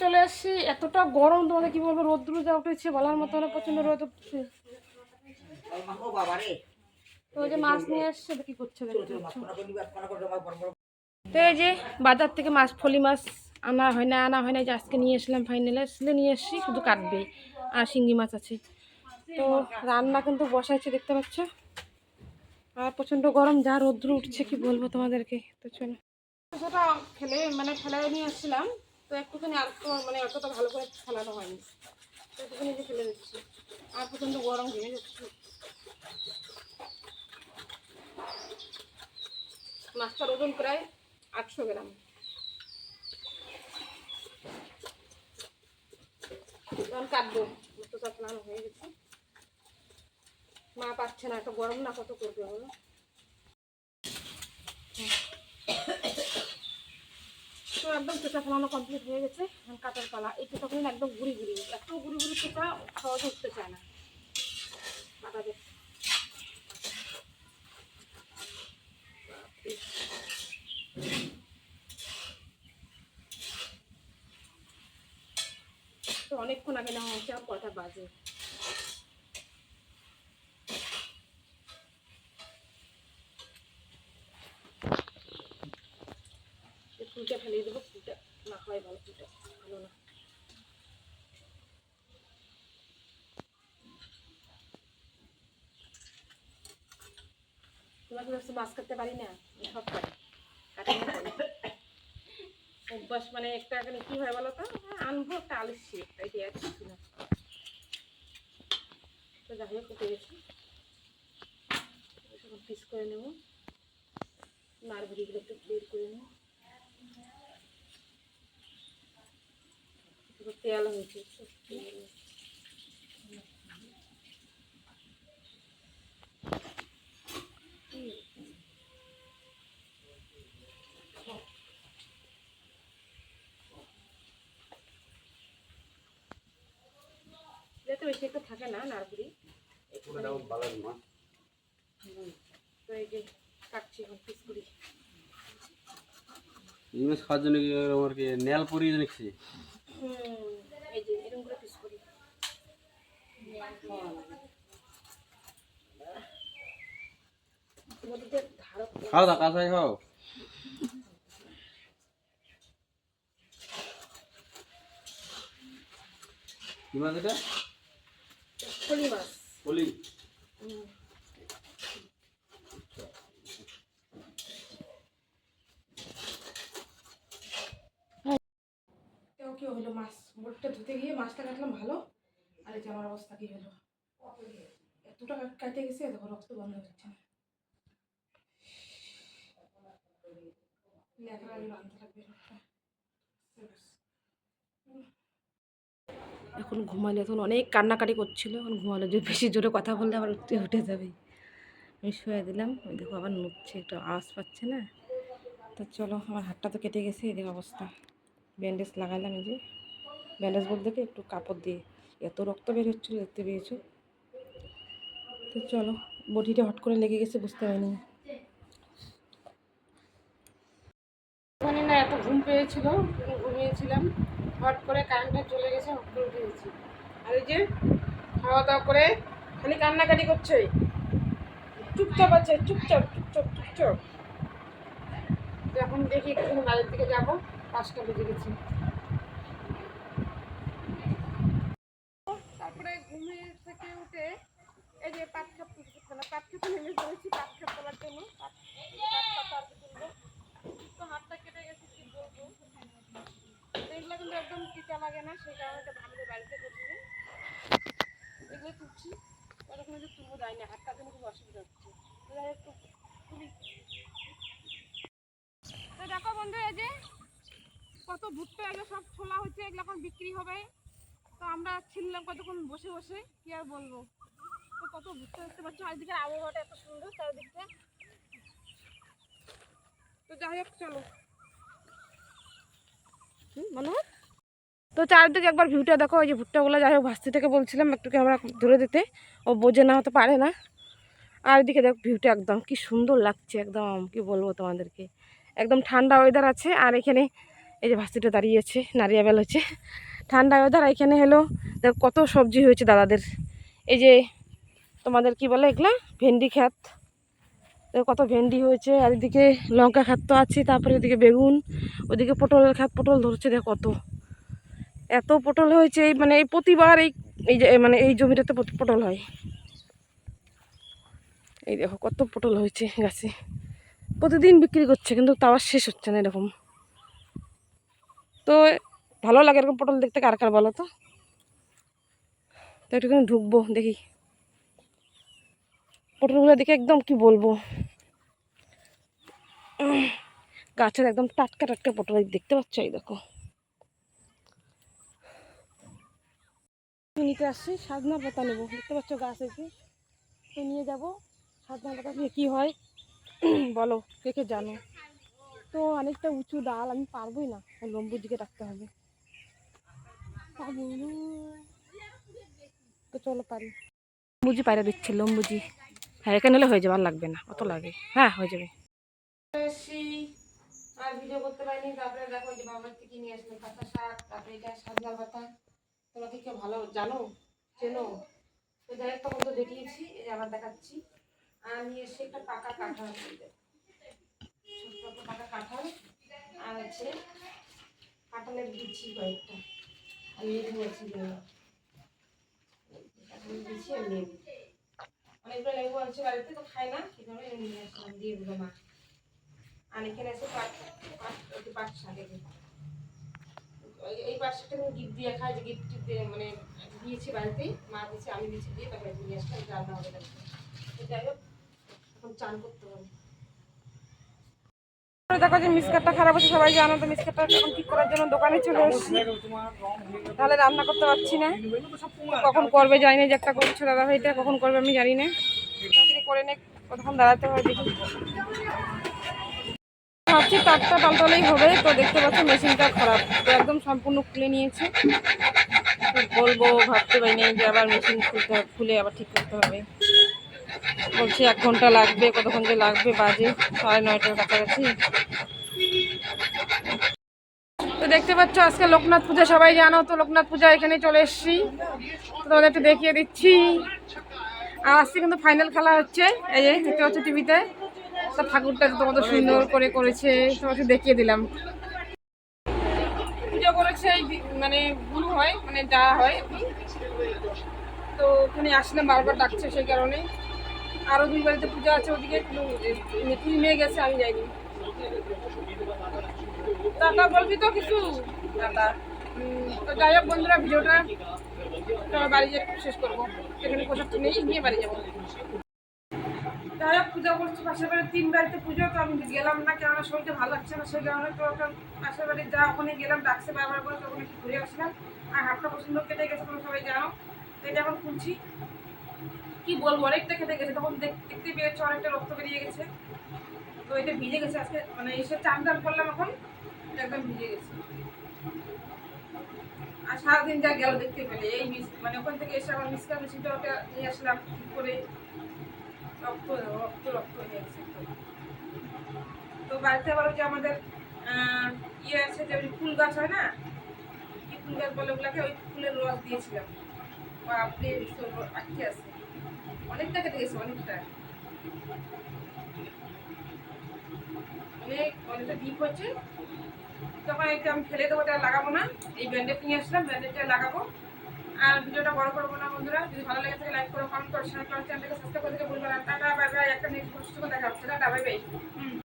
আসছি এতটা গরম তোমাদের কি বলব রোদ্রু যা উঠেছে বলার মতো না প্রচণ্ড রোদ উঠছে। তো যে মাছ নিয়ে আসছে কি করছে তো এই যে বাজার থেকে মাছ ফলি মাছ আনা হয় না আনা হয় না যে আজকে নিয়ে আসলাম ফাইনালে আসলে নিয়ে আসছি শুধু কাটবে আর শিঙ্গি মাছ আছে। তো রান্না কিন্তু বসাইছে দেখতে পাচ্ছ? আর প্রচণ্ড গরম যা রৌদ্র উঠছে কি বলব তোমাদেরকে? তো চলো। সেটা ফেলে মানে ফেলাই নিয়ে আসছিলাম। তো একটুখানি আর তো মানে অতটা ভালো করে ফেলানো হয়নি। তো একটুখানি যে ফেলে দিচ্ছি। আর প্রচণ্ড গরম ঘেমে যাচ্ছে। মাছটার ওজন প্রায় আটশো গ্রাম। তখন কাটবো তো চাপলানো হয়ে গেছে। মা পাচ্ছে না, এত গরম না, কত করবে বলো? তো একদম চোটা ফেলানো কমপ্লিট হয়ে গেছে কাটার পালা। এই ফেলানো একদম গুড়ি গুড়ি। এত গুড়ি গুড়ি চোটা সহজে উঠতে চায় না। কাটা দেখছে তো অনেকক্ষণ আগে নেওয়া হচ্ছে আর কটা বাজে। ফেলিয়ে দেবো, ফুলটা না হয় ভালো ফুলটা, ভালো না। তোমাকে ভাবছ মাছ কাটতে পারি না সব কাটি। অভ্যাস মানে একটা এখানে কি হয় বলো তো? আনব একটা আলসি একটা এটা আর কিছু না। তো যাই হোক উঠে গেছি। পিস করে নেব। নারভুড়িগুলো একটু বের করে নেব। তেল হয়েছে। যাতে বেশি একটা থাকে না হুম, তো এই যে কাটছি এখন পিস করি। খাওয়ার জন্য কি আমার কি নেল পরিয়ে দেখছি হুম এই যে এরকম করে পিস করি মধ্যে দিয়ে ধারক খাও দা কাঁচাই খাও। কি মাছ এটা? মাছ। হলো মাছ বোটটা ধুতে গিয়ে মাছটা কাটলাম ভালো। আর এই যে আমার অবস্থা কি হলো? এতটা কাটে গেছে দেখো রক্ত বন্ধ হচ্ছে না লেখার আগে বাঁধতে লাগবে রক্তটা। এখন ঘুমালে এখন অনেক কান্নাকাটি করছিল, এখন ঘুমালে যে বেশি জোরে কথা বললে আবার উঠতে উঠে যাবে। আমি শুয়ে দিলাম, ওই দেখো আবার নুচ্ছে একটু আওয়াজ পাচ্ছে না। তো চলো, আমার হাতটা তো কেটে গেছে, এই দেখো অবস্থা। ব্যান্ডেজ লাগালাম এই যে। ব্যান্ডেজ বলতে কি, একটু কাপড় দিয়ে। এত রক্ত বের হচ্ছিল দেখতে পেয়েছ? তো চলো, বডিটা হট করে লেগে গেছে, বুঝতে পারিনি জানি না ঘুম ঘুমিয়েছিলাম। হট করে কারেন্টটা চলে গেছে, হট করে উঠেছি। আর ওই যে খাওয়া দাওয়া করে খালি কান্নাকাটি করছে। চুপচাপ আছে, চুপচাপ চুপচাপ চুপচাপ। এখন দেখি একটু বাড়ির দিকে যাব, পাঁচটা বেজে গেছি তারপরে ঘুমে থেকে উঠে এই যে পাট খাপ মানে পাট খেতে নেমে পড়েছি পাট খাপ তোলার জন্য পাট পাট খাপ আর কি তুলবো তো হাতটা কেটে গেছে কি বলব তো এগুলো কিন্তু লাগে না, সেই কারণে এটা ভালো বাড়িতে করছি এগুলো তুলছি। ওরকম যে তুলবো যায় না, হাতটা জন্য খুব অসুবিধা হচ্ছে। একটু তো দেখো বন্ধু, এই যে কত ভুট্টা, এগুলো সব ছোলা হচ্ছে এগুলো এখন বিক্রি হবে। তো আমরা ছিললাম কতক্ষণ বসে বসে, কি আর বলব? তো কত ভুট্টা দেখতে পাচ্ছ, চারিদিকের আবহাওয়াটা এত সুন্দর চারিদিকটা। তো যাই হোক, চলো। মনে হয় তো চারিদিকে একবার ভিউটা দেখো ওই যে ভুট্টাগুলো যাই হোক, ভাস্তি থেকে বলছিলাম একটু ক্যামেরা ধরে দিতে। ও বোঝে না হতে পারে না। আর এদিকে দেখো ভিউটা একদম, কি সুন্দর লাগছে একদম, কি বলব তোমাদেরকে। একদম ঠান্ডা ওয়েদার আছে, আর এখানে এই যে ভাস্তিটা দাঁড়িয়েছে নারিয়া বেল হচ্ছে। ঠান্ডা ওয়েদার এখানে হলো, দেখ কত সবজি হয়েছে দাদাদের। এই যে তোমাদের কি বলে এগুলা? ভেন্ডি দেখো কত ভেন্ডি হয়েছে, আর এদিকে লঙ্কা খাত তো আছে তারপরে এদিকে বেগুন, ওদিকে পটলের খাত পটল ধরছে, দেখো কত। এত পটল হয়েছে, এই মানে এই প্রতিবার এই এই যে মানে এই জমিটাতে পট- পটল হয়। এই দেখো কত পটল হয়েছে গাছে। প্রতিদিন বিক্রি করছে, কিন্তু তাও শেষ হচ্ছে না এরকম। তো ভালো লাগে এরকম পটল দেখতে, কার কার বলো তো? তো একটুখানি ঢুকবো, দেখি। পটলগুলো দেখে একদম কি বলব? গাছের একদম টাটকা টাটকা পটল দেখতে পাচ্ছ? এই দেখো। নিতে আসছি সাজনা পাতা নেব। দেখতে পাচ্ছ গাছ এসে তো নিয়ে যাব সাজনা পাতা দিয়ে কী হয়, বলো কে কে জানো। তো অনেকটা উঁচু ডাল, আমি পারবোই না লম্বুর দিকে রাখতে হবে। তো চলো পারি। লম্বুজি পায়রা দিচ্ছে, লম্বুজি। হ্যাঁ এখানে হলে হয়ে যাবে, আর লাগবে না, অত লাগে। হ্যাঁ হয়ে যাবে। আর ভিডিও করতে পারিনি, তারপরে দেখো যে বাবার থেকে নিয়ে আসলাম পাতা শাক, তারপরে এটা সাজনা পাতা। তোমরা কি কেউ ভালো জানো, চেনো? তো যাই হোক তো দেখিয়েছি, এই আবার দেখাচ্ছি। আর নিয়ে এসে একটা পাকা কাঁঠাল ছোট্ট পাকা কাঁঠাল, আর হচ্ছে কাঁঠালের বিচি কয়েকটা। আর লেবু আছে বিচি আর লেবু। অনেকগুলো লেবু আছে বাড়িতে, তো খাই না সেখানে নিয়ে আসলাম? দিয়ে দিল মা। আর এখানে আছে পাট পাট পাট শাক শাকটা আমি গিফট দিয়ে খাই যে গিফট মানে দিয়েছি বাড়িতেই মা দিয়েছে আমি দিয়েছি দিয়ে তারপরে নিয়ে আসলাম রান্না হবে যাই হোক এখন চান করতে হবে। দেখো যে মিসকাটটা খারাপ হচ্ছে সবাই জানো তো মিসকাটটা এখন ঠিক করার জন্য দোকানে চলে এসেছি। তাহলে রান্না করতে পারছি না। কখন করবে জানি না যে একটা করছে দাদা ভাইটা কখন করবে আমি জানি না। করে নে কতক্ষণ দাঁড়াতে হয় দেখি। ভাবছি তারটা পাল্টালেই হবে। তো দেখতে পাচ্ছি মেশিনটা খারাপ। তো একদম সম্পূর্ণ খুলে নিয়েছে। বলব, ভাবতে পারি না যে আবার মেশিন খুলতে খুলে আবার ঠিক করতে হবে। বলছি, এক ঘণ্টা লাগবে, কতক্ষণ যে লাগবে, বাজে সাড়ে নয়টার কাছাকাছি। তো দেখতে পাচ্ছ, আজকে লোকনাথ পূজা, সবাই জানো তো, লোকনাথ পূজা এখানে চলে এসেছি। তোমাদের একটু দেখিয়ে দিচ্ছি। আর আজকে কিন্তু ফাইনাল খেলা হচ্ছে। এই দেখতে পাচ্ছ টিভিতে তো ঠাকুরটা তো সুন্দর করে করেছে তোমাকে দেখিয়ে দিলাম। পুজো করেছে এই মানে গুরু হয় মানে যা হয়। তো ওখানে আসলাম বারবার ডাকছে সেই কারণে। আরও দুই বাড়িতে পুজো আছে ওদিকে তুই মেয়ে গেছে আমি যাইনি। টাটা বলবি তো কিছু? উম, তো যাই হোক বন্ধুরা ভিডিওটা বাড়ি যেয়ে শেষ করব। এখানে কোথাও নেই নিয়ে বাড়ি যাব। যাই পুজো করছি, পাশের বাড়ির তিন বাড়িতে পুজো, তো আমি গেলাম না, কেননা শরীরটা ভালো লাগছে না, সেই কারণে তো পাশের বাড়ির যা ওখানে গেলাম, ডাকছে বারবার করে, তো ওখানে একটু ঘুরে আসলাম। আর হাতটা পছন্দ কেটে গেছে, তোমরা সবাই জানো। তো এটা এখন খুলছি। কি বলব, অনেকটা খেতে গেছে, তখন দেখ- দেখতে পেয়েছ, অনেকটা রক্ত বেরিয়ে গেছে। তো এটা ভিজে গেছে আজকে মানে এসে চান টান করলাম এখন একদম ভিজে গেছে। আর সারাদিন যা গেল দেখতে পেলে, এই মিস মানে ওখান থেকে এসে আমার মিসকা মেশিনটা ওটা নিয়ে আসলাম ঠিক করে। রক্ত রক্ত রক্ত হয়ে গেছে তো বাড়িতে যে আমাদের ইয়ে আছে যে ফুল গাছ হয় না? কি ফুল গাছ বলে ওগুলাকে? ওই ফুলের রস দিয়েছিলাম। বাপরে আটকে আছে। অনেকটা কেটে গেছে, অনেকটা। অনেক, অনেকটা ডিপ হচ্ছে। তখন এটা আমি ফেলে দেবো, ওটা লাগাবো না। এই ব্যান্ডেড নিয়ে আসলাম ব্যান্ডেডটা লাগাবো। আর ভিডিওটা বড় করব না বন্ধুরা। যদি ভালো লাগে থাকে লাইক করো কমেন্ট করো শেয়ার করো চ্যানেলকে সাবস্ক্রাইব করতে ভুলবেন না। টাটা বাই বাই একটা নেক্সট দেখা হচ্ছে টাটা বাই বাই হুম।